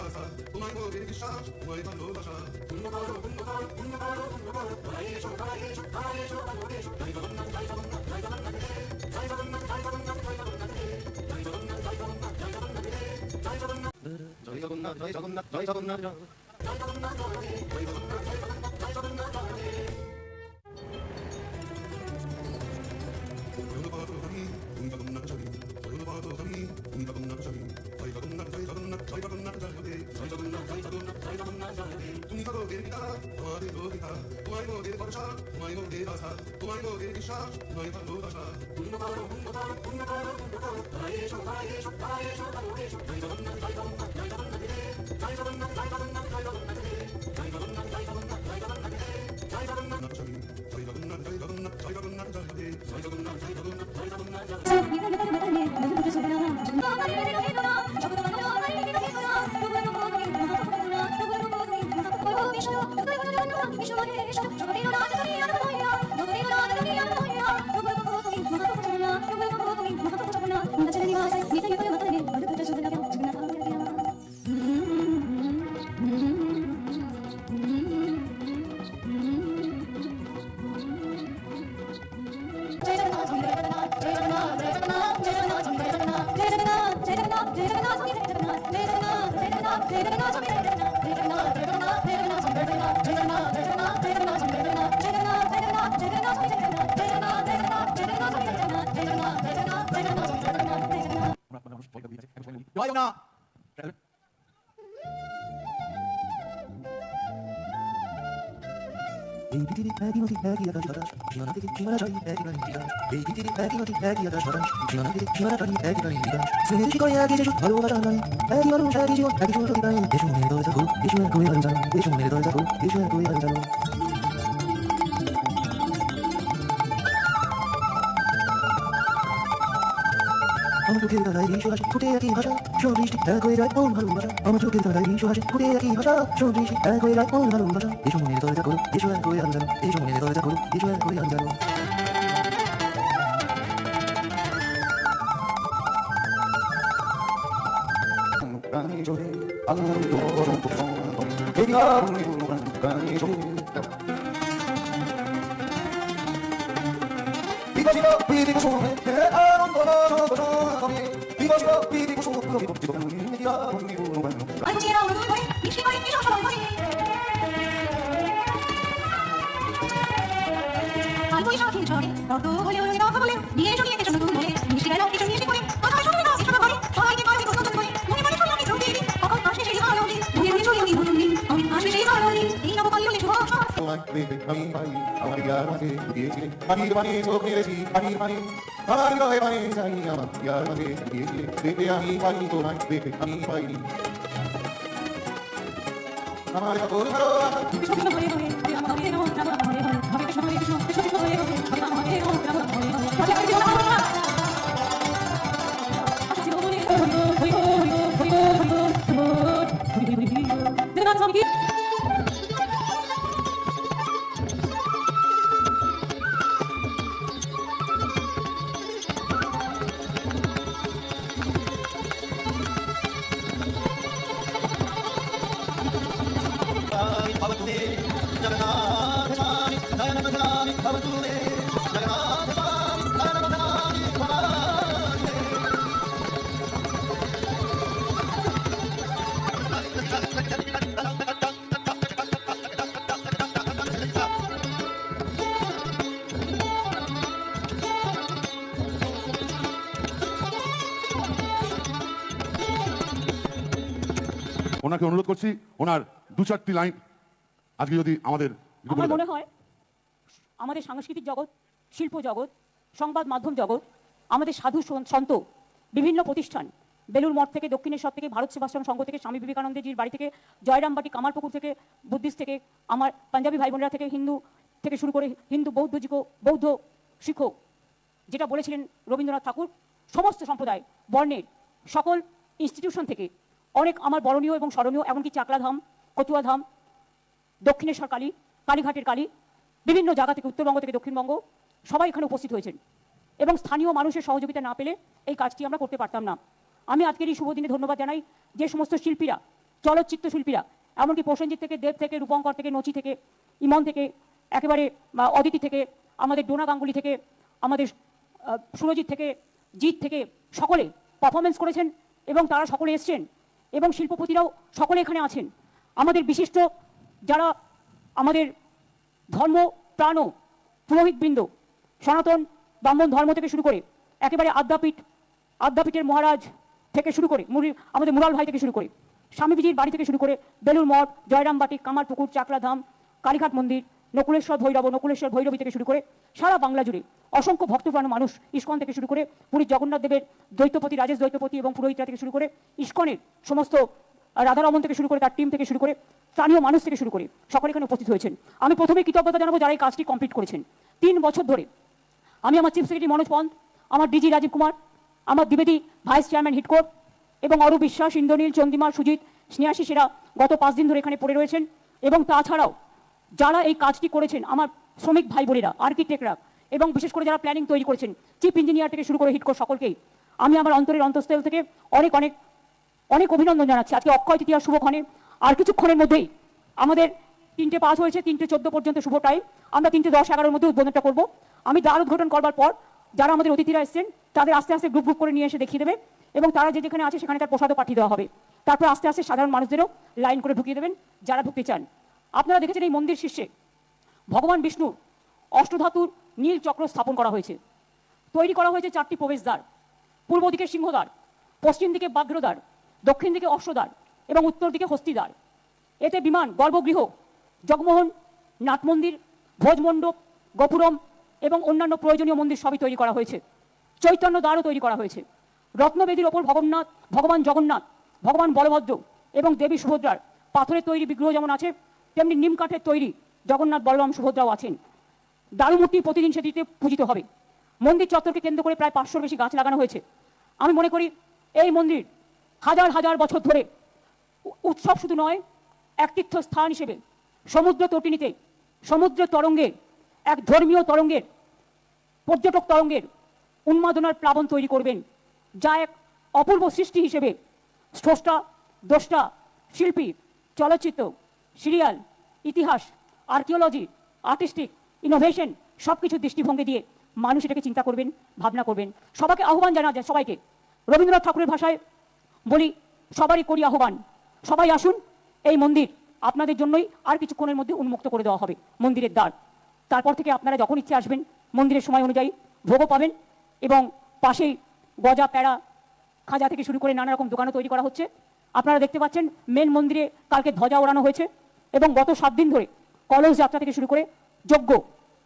আশা তোমায় মোদের বিশ্বাস তোমায় ভালোবাসা পূর্ণ করো পূর্ণ করো পূর্ণ করো পূর্ণ করো তাই এসো তাই এসো তাই এসো তাই এসো জয় জগন্নাথ জয় জগন্নাথ জয় জগন্নাথ হে জয় জগন্নাথ জয় জগন্নাথ জয় জগন্নাথ হে জয় জগন্নাথ জয় জগন্নাথ জয় জগন্নাথ হে জয় জগন্নাথ জয় জগন্নাথ জয় জগন্নাথ জয় জগন্নাথ জয় জগন্নাথ মোদের বিশ্বাস তোমায় ভালোবাসা পূর্ণ করো পূর্ণ করো Why not? জয় জগন্নাথ এই পৃথিবী একই নদী একই আকাশ বাতাস সীমানা থেকে সীমানা চাই একই প্রাণী বিকাশ এই পৃথিবী একই নদী একই আকাশ বাতাস সীমানা থেকে সীমানা চাই একই প্রাণী বিকাশ স্নেহের শিকড়ে একই যেসব ভালোবাসা নয় একই মানুষ একই জীবন একই সুন্দর বিদায় এসো মনের দরজা খোল এসো এক হয়ে আমি জানো এসো মনের দরজা খোল এসো এক হয়ে আমি জানো আমার চোখের তারায় বিশু হাসি ফুটে একই ভাষা সবৃষ্টি এক হয়ে যায় কোন ভালোবাসা আমার চোখের তারায় বিশু হাসি ফুটে একই ভাষা সবৃষ্টি এক হয়ে যায় কোন ভালোবাসা এসো মনের দরজা খোল এসো এক হয়ে আমি জানো এসো মনের দরজা খোল এসো এক হয়ে আমি জানো প্রাণী জোরে আনন্দ অসন্ত এই আগুনে উড়ান প্রাণী জোরে সময়ে বিকশিত পৃথিবী কুসুমে বিকশিত পৃথিবী আগুনে উড়ান আমি পাই আমার ইয়ার মাঝে দিয়েছিলে পানির পানি চোখ মেরেছি পানির পানি আমার গায়ে পানি চাই আমার ইয়ার মাঝে দিয়েছিলে দেখে আমি পাই তো নাই দেখে আমি পাইনি আমার সকল ভালো ওনাকে অনুরোধ করছি ওনার দু চারটি লাইন আজকে যদি আমাদের আমার মনে হয় আমাদের সাংস্কৃতিক জগৎ শিল্প জগৎ সংবাদ মাধ্যম জগৎ আমাদের সাধু সন্ত বিভিন্ন প্রতিষ্ঠান বেলুর মঠ থেকে দক্ষিণেশ্বর থেকে ভারত সেবাশ্রম সংঘ থেকে স্বামী বিবেকানন্দজির বাড়ি থেকে জয়রামবাটি কামারপুকুর থেকে বুদ্ধিস্ট থেকে আমার পাঞ্জাবি ভাই বোনেরা থেকে হিন্দু থেকে শুরু করে হিন্দু বৌদ্ধ জিকো বৌদ্ধ শিখ যেটা বলেছিলেন রবীন্দ্রনাথ ঠাকুর সমস্ত সম্প্রদায় বর্ণের সকল ইনস্টিটিউশন থেকে অনেক আমার বরণীয় এবং স্মরণীয় এমনকি চাকলাধাম কচুয়াধাম দক্ষিণেশ্বর কালী, কালীঘাটের কালী, বিভিন্ন জায়গা থেকে উত্তরবঙ্গ থেকে দক্ষিণবঙ্গ, সবাই এখানে উপস্থিত হয়েছেন। এবং স্থানীয় মানুষের সহযোগিতা না পেলে এই কাজটি আমরা করতে পারতাম না। আমি আজকের এই শুভ দিনে ধন্যবাদ জানাই যে সমস্ত শিল্পীরা, চলচ্চিত্র শিল্পীরা, এমনকি প্রসেনজিৎ থেকে, দেব থেকে, রূপঙ্কর থেকে, নচি থেকে, ইমন থেকে, একেবারে অদিতি থেকে, আমাদের ডোনা গাঙ্গুলি থেকে, আমাদের সুরজিৎ থেকে, জিৎ থেকে, সকলে পারফরমেন্স করেছেন এবং তারা সকলে এসছেন এবং শিল্পপতিরাও সকলে এখানে আছেন। আমাদের বিশিষ্ট যারা আমাদের ধর্ম প্রাণ পুরোহিতবৃন্দ, সনাতন ব্রাহ্মণ ধর্ম থেকে শুরু করে একেবারে আদ্যাপীঠ, আদ্যাপীঠের মহারাজ থেকে শুরু করে মুরি, আমাদের মুরাল ভাই থেকে শুরু করে স্বামীজির বাড়ি থেকে শুরু করে বেলুর মঠ, জয়রামবাটি, কামারপুকুর চাকলাধাম কালীঘাট মন্দির, নকুলেশ্বর ভৈরব, নকুলেশ্বর ভৈরবী থেকে শুরু করে সারা বাংলা জুড়ে অসংখ্য ভক্তপ্রাণ মানুষ ইস্কন থেকে শুরু করে পুরীর জগন্নাথ দেবের দ্বৈতপতি, রাজেশ দ্বৈতপতি এবং পুরোহিতরা থেকে শুরু করে ইস্কনের সমস্ত রাধারমন থেকে শুরু করে তার টিম থেকে শুরু করে স্থানীয় মানুষ থেকে শুরু করে সকলে এখানে উপস্থিত হয়েছেন। আমি প্রথমে কৃতজ্ঞতা জানাব যারা এই কাজটি কমপ্লিট করেছেন। তিন বছর ধরে আমি আমার চিফ সেক্রেটারি মনোজ পন্থ, আমার ডিজি রাজীব কুমার, আমার দ্বিবেদী ভাইস চেয়ারম্যান হিটকোট এবং অরূপ বিশ্বাস, ইন্দ্রনীল চন্দিমা সুজিত স্নেহাশিসেরা গত পাঁচ দিন ধরে এখানে পড়ে রয়েছেন এবং তাছাড়াও যারা এই কাজটি করেছেন আমার শ্রমিক ভাই বোনেরা আর্কিটেক্টরা এবং বিশেষ করে যারা প্ল্যানিং তৈরি করেছেন চিফ ইঞ্জিনিয়ার থেকে শুরু করে হিটকোট সকলকেই, আমি আমার অন্তরের অন্তঃস্থল থেকে অনেক অনেক অনেক অভিনন্দন জানাচ্ছি। আজকে অক্ষয় তৃতীয়া শুভক্ষণে আর কিছুক্ষণের মধ্যেই আমাদের তিনটে পাস হয়েছে, তিনটে চোদ্দ পর্যন্ত শুভ টাইম আমরা তিনটে দশ এগারোর মধ্যে উদ্বোধনটা করব। আমি দ্বার উদ্ঘাটন করবার পর যারা আমাদের অতিথিরা এসেছেন, তাদের আস্তে আস্তে গ্রুপ গ্রুপ করে নিয়ে এসে দেখিয়ে দেবে এবং তারা যে যেখানে আছে সেখানে তার প্রসাদও পাঠিয়ে দেওয়া হবে। তারপর আস্তে আস্তে সাধারণ মানুষদেরও লাইন করে ঢুকিয়ে দেবেন, যারা ঢুকতে চান। আপনারা দেখেছেন এই মন্দির শীর্ষে ভগবান বিষ্ণুর অষ্টধাতুর নীল চক্র স্থাপন করা হয়েছে। তৈরি করা হয়েছে চারটি প্রবেশদ্বার। পূর্ব দিকে সিংহদ্বার, পশ্চিম দিকে বাগ্রদ্বার দক্ষিণ দিকে অশ্বদ্বার এবং উত্তর দিকে হস্তিদ্বার। এতে বিমান, গর্ভগৃহ, জগমোহন নাট মন্দির ভোজমণ্ডপ গোপুরম এবং অন্যান্য প্রয়োজনীয় মন্দির সবই তৈরি করা হয়েছে। চৈতন্য দ্বারও তৈরি করা হয়েছে। রত্নবেদীর ওপর ভগন্নাথ, ভগবান জগন্নাথ, ভগবান বলভদ্র এবং দেবী সুভদ্রার পাথরের তৈরি বিগ্রহ যেমন আছে, তেমনি নিম কাঠের তৈরি জগন্নাথ বলরাম সুভদ্রাও আছেন। দারুমূর্তি প্রতিদিন সেটিতে পূজিত হবে। মন্দির চত্বরকে কেন্দ্র করে প্রায় পাঁচশোর বেশি গাছ লাগানো হয়েছে। আমি মনে করি এই মন্দির হাজার হাজার বছর ধরে উৎসব শুধু নয়, এক তীর্থস্থান হিসেবে, সমুদ্র তটিনীতে, সমুদ্র তরঙ্গে, এক ধর্মীয় তরঙ্গের, পর্যটক তরঙ্গের উন্মাদনার প্লাবন তৈরি করবেন, যা এক অপূর্ব সৃষ্টি হিসেবে স্রষ্টা, দ্রষ্টা, শিল্পী, চলচ্চিত্র, সিরিয়াল, ইতিহাস, আর্কিওলজি, আর্টিস্টিক, ইনোভেশন সব কিছুর দৃষ্টিভঙ্গি দিয়ে মানুষ এটাকে চিন্তা করবেন, ভাবনা করবেন। সবাইকে আহ্বান জানা যায় সবাইকে। রবীন্দ্রনাথ ঠাকুরের ভাষায় বলি, সবারই করি আহ্বান। সবাই আসুন, এই মন্দির আপনাদের জন্যই আর কিছুক্ষণের মধ্যে উন্মুক্ত করে দেওয়া হবে, মন্দিরের দ্বার। তারপর থেকে আপনারা যখন ইচ্ছে আসবেন, মন্দিরের সময় অনুযায়ী ভোগও পাবেন এবং পাশেই গজা প্যাড়া খাজা থেকে শুরু করে নানা রকম দোকানও তৈরি করা হচ্ছে। আপনারা দেখতে পাচ্ছেন মেন মন্দিরে কালকে ধ্বজা ওড়ানো হয়েছে এবং গত সাত দিন ধরে কলস যাত্রা থেকে শুরু করে যজ্ঞ,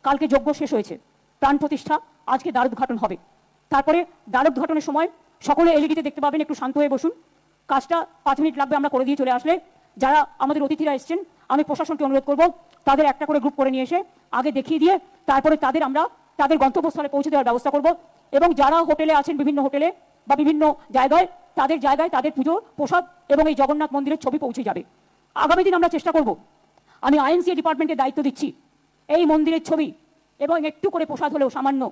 কালকে যজ্ঞ শেষ হয়েছে। প্রাণ প্রতিষ্ঠা, আজকে দ্বার উদ্ঘাটন হবে। তারপরে দ্বার উদ্ঘাটনের সময় সকলে এলইডিতে দেখতে পাবেন, একটু শান্ত হয়ে বসুন। কাজটা পাঁচ মিনিট লাগবে আমরা করে দিয়ে চলে আসলে। যারা আমাদের অতিথিরা এসেছেন, আমি প্রশাসনকে অনুরোধ করব, তাদের একটা করে গ্রুপ করে নিয়ে এসে আগে দেখিয়ে দিয়ে তারপরে তাদের আমরা তাদের গন্তব্যস্থলে পৌঁছে দেওয়ার ব্যবস্থা করব। এবং যারা হোটেলে আছেন, বিভিন্ন হোটেলে বা বিভিন্ন জায়গায়, তাদের জায়গায় তাদের পুজো, প্রসাদ এবং এই জগন্নাথ মন্দিরের ছবি পৌঁছে যাবে। আগামী দিন আমরা চেষ্টা করব। আমি আইএনসিএ ডিপার্টমেন্টকে দায়িত্ব দিচ্ছি। এই মন্দিরের ছবি এবং একটু করে প্রসাদ হলেও সামান্য,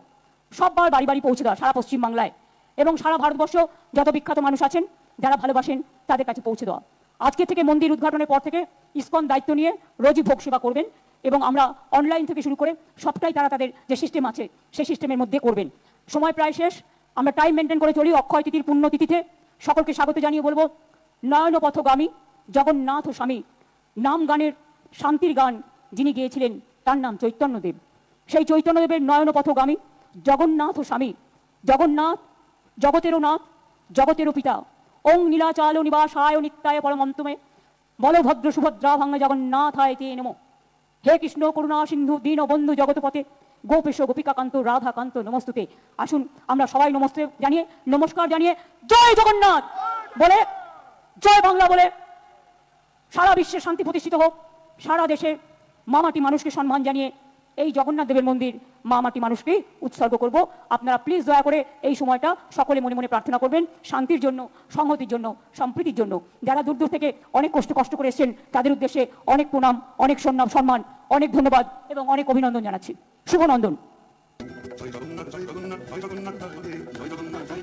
সববার বাড়ি বাড়ি পৌঁছে দেওয়া সারা পশ্চিমবাংলায়। এবং সারা ভারতবর্ষ যত বিখ্যাত মানুষ আছেন, যারা ভালোবাসেন, তাদের কাছে পৌঁছে দেওয়া। আজকে থেকে মন্দির উদ্ঘাটনের পর থেকে ইসকন দায়িত্ব নিয়ে রোজই ভোগ সেবা করবেন এবং আমরা অনলাইন থেকে শুরু করে সবটাই তারা তাদের যে সিস্টেম আছে, সেই সিস্টেমের মধ্যে করবেন। সময় প্রায় শেষ, আমরা টাইম মেনটেন করে চলি অক্ষয় তিথির পুণ্যতিথিতে সকলকে স্বাগত জানিয়ে বলব নয়ন পথগামী জগন্নাথ স্বামী, নাম গানের শান্তির গান যিনি গেয়েছিলেন, তার নাম চৈতন্যদেব। সেই চৈতন্যদেবের নয়ন পথগামী জগন্নাথ স্বামী, জগন্নাথ জগতেরও নাথ, জগতেরও পিতা। ওং নীলাচাল নিবাসায় নিত্যায় পরমন্তমে। বলভদ্র সুভদ্রা ভাঙ্গ জগন্নাথায় তে নমো। হে কৃষ্ণ করুণা সিন্ধু দীন বন্ধু জগৎপথে। গোপেশ গোপিকাকান্ত রাধাকান্ত নমস্তুতে। আসুন আমরা সবাই নমস্তে জানিয়ে, নমস্কার জানিয়ে জয় জগন্নাথ! বলে, জয় বাংলা বলে, সারা বিশ্বে শান্তি প্রতিষ্ঠিত হোক। সারা দেশে মামাটি মানুষকে সম্মান জানিয়ে এই জগন্নাথ দেবের মন্দির মামাটি মানুষকেই উৎসর্গ করব। আপনারা প্লিজ দয়া করে এই সময়টা সকলে মনে মনে প্রার্থনা করবেন। শান্তির জন্য, সংহতির জন্য, সম্প্রীতির জন্য। যারা দূর দূর থেকে অনেক কষ্ট কষ্ট করে এসেছেন, তাদের উদ্দেশ্যে অনেক প্রণাম, অনেক সম্মান সম্মান, অনেক ধন্যবাদ এবং অনেক অভিনন্দন জানাচ্ছি। শুভনন্দন। জয় জগন্নাথ জয় জগন্নাথ জয় জগন্নাথ জয়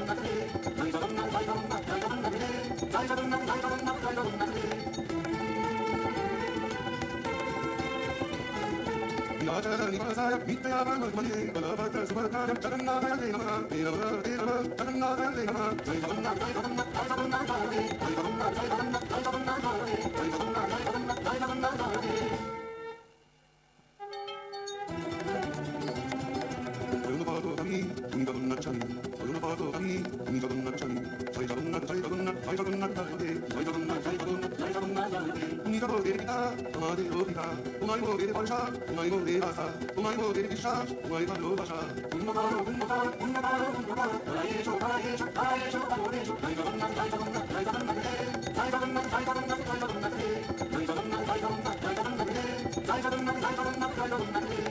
జగన్నాథ মোদের ভরসা তোমায় মোদের আশা তোমায় মোদের বিশ্বাস তোমায় ভালোবাসা পূর্ণ করো পূর্ণ করো পূর্ণ করো পূর্ণ করো তাই এসো তাই এসো তাই এসো তাই এসো জয় জগন্নাথ জয় জগন্নাথ জয় জগন্নাথ হে জয় জগন্নাথ জয় জগন্নাথ জয় জগন্নাথ হে জয় জগন্নাথ জয় জগন্নাথ জয় জগন্নাথ হে জয় জগন্নাথ জয় জগন্নাথ জয় জগন্নাথ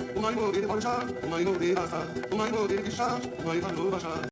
তোমায় মোদের ভরসা তোমায় মোদের আশা তোমায় মোদের বিশ্বাস তোমায় ভালোবাসা